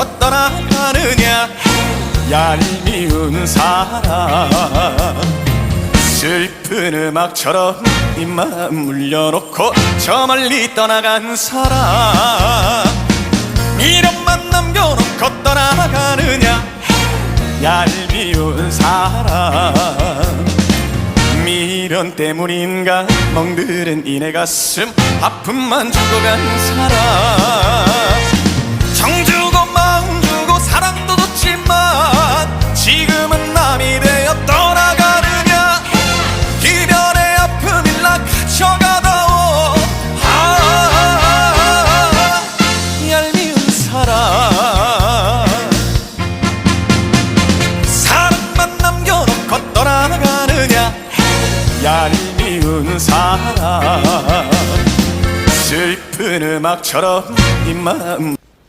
남겨놓고 떠나가느냐? 얄 미운 사람. 슬픈 음악처럼 이 마음 물려놓고 저 멀리 떠나간 사람. 미련만 남겨놓고 떠나가느냐? 얄미운 사람. 미련 때문인가? 멍들은 이내 가슴 아픔만 주고 간 사람 얄미운 사람. 슬픈 음악처럼 이 마음